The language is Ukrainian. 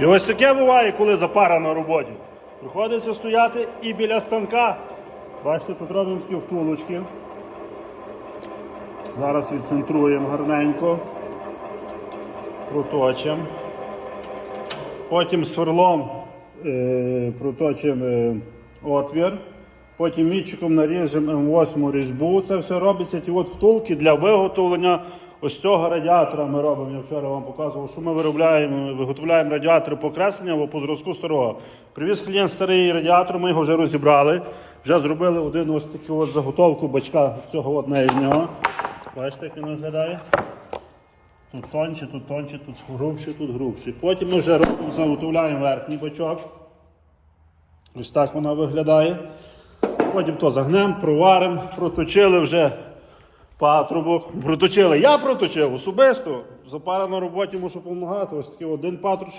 І ось таке буває, коли запара на роботі. Приходиться стояти і біля станка. Бачите, тут робимо такі втулочки. Зараз відцентруємо гарненько. Проточимо. Потім сверлом е, проточимо е, отвір. Потім мітчиком наріжемо М8 різьбу. Це все робиться ті от втулки для виготовлення ось цього радіатора. Ми робимо. Я вчора вам показував, що ми виробляємо, виготовляємо радіатори по кресленню або по зразку старого. Привіз клієнт старий радіатор, ми його вже розібрали. Вже зробили один ось таку от заготовку бачка цього от нижнього. Бачите, як він виглядає? Тут тонче, тут тонче, тут грубше, тут грубше. Потім ми вже робимо, заготовляємо верхній бачок. Ось так вона виглядає. Потім то загнемо, проваримо, проточили вже патрубок. Проточили. Я проточив особисто. Запара на роботі мушу допомагати. Ось такий один патрубок